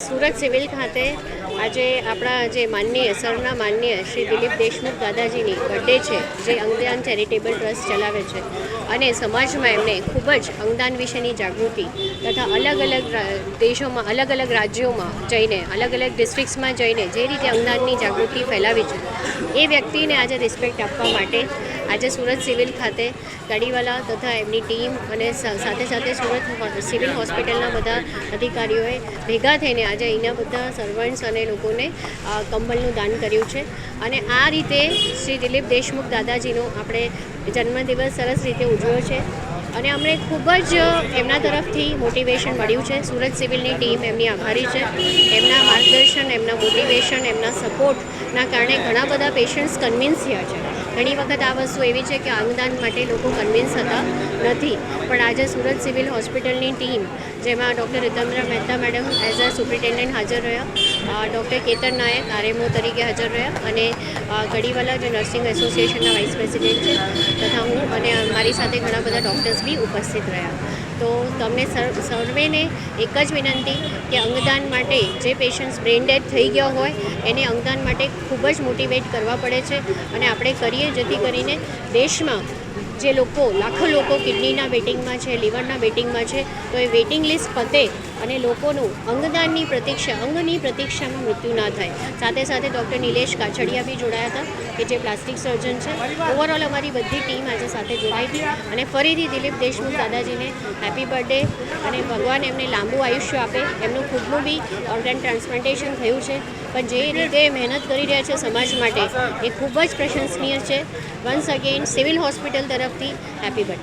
Surat civil ખાતે આજે આપણા જે માનનીય, સરના માનનીય શ્રી દિલીપ દેશમુખ દાદાજીની બર્થડે છે, જે અંગદાન ચેરિટેબલ ટ્રસ્ટ ચલાવે છે. અને સમાજમાં એમને ખૂબ જ અંગદાન વિશેની જાગૃતિ તથા અલગ અલગ દેશોમાં, અલગ અલગ રાજ્યોમાં જઈને, અલગ અલગ ડિસ્ટ્રિક્ટ્સમાં જઈને જે રીતે અંગદાનની જાગૃતિ ફેલાવી છે, એ વ્યક્તિને આજે રિસ્પેક્ટ આપવા માટે આજે સુરત સિવિલ ખાતે ગાડીવાલા તથા એમની ટીમ અને સાથે સાથે સુરત સિવિલ હોસ્પિટલના બધા અધિકારીઓએ ભેગા થઈને આજે અહીંના બધા સર્વન્ટ્સ અને લોકોને કંબલનું દાન કર્યું છે. અને આ રીતે શ્રી દિલીપ દેશમુખ દાદાજીનો આપણે જન્મદિવસ સરસ રીતે ઉજવ્યો છે. અને અમને ખૂબ જ એમના તરફથી મોટિવેશન મળ્યું છે. સુરત સિવિલની ટીમ એમની આભારી છે. એમના માર્ગદર્શન, એમના મોટિવેશન એમના સપોર્ટના કારણે ઘણા બધા પેશન્ટ્સ કન્વિન્સ થયા છે. ઘણી વખત આ વસ્તુ એવી છે કે અંગદાન માટે લોકો કન્વિન્સ થતા નથી. પણ આજે સુરત સિવિલ હોસ્પિટલની ટીમ જેમાં doctor Ritendra Mehta madam as a superintendent હાજર રહ્યા. ડૉક્ટર કેતન નાયક આરએમઓ તરીકે હાજર રહ્યા અને અ, જે નર્સિંગ એસોસિએશનના વાઇસ પ્રેસિડેન્ટ છે તથા હું અને મારી સાથે ઘણા બધા ડૉક્ટર્સ બી ઉપસ્થિત રહ્યા. તો તમને સર- સર્વેને એક જ વિનંતી કે અંગદાન માટે જે પેશન્ટ્સ બ્રેન ડેડ થઈ ગયા હોય, એને અંગદાન માટે ખૂબ જ મોટિવેટ કરવા પડે છે. અને આપણે કરીએ જેથી કરીને દેશમાં જે લોકો, લાખો લોકો કિડનીના વેટિંગમાં છે, લીવરના વેટિંગમાં છે, તો એ વેટિંગ લિસ્ટ પતે અને લોકોનું અંગદાનની પ્રતીક્ષા, અંગની પ્રતીક્ષામાં મૃત્યુ ના થાય. સાથે સાથે ડૉક્ટર નિલેશ કાછડિયા બી જોડાયા હતા, કે જે પ્લાસ્ટિક સર્જન છે. ઓવરઓલ અમારી બધી ટીમ આજે સાથે જોડાઈ હતી અને ફરીથી દિલીપ દેશમુખ દાદાજીને હેપી બર્થડે અને ભગવાન એમને લાંબુ આયુષ્ય આપે. એમનું ખુદનું બી ઓર્ગન ટ્રાન્સપ્લાન્ટેશન થયું છે. પણ જે રીતે મહેનત કરી રહ્યા છે સમાજ માટે, એ ખૂબ જ પ્રશંસનીય છે. વન્સ અગેન સિવિલ હોસ્પિટલ તરફથી હેપી બર્થડે.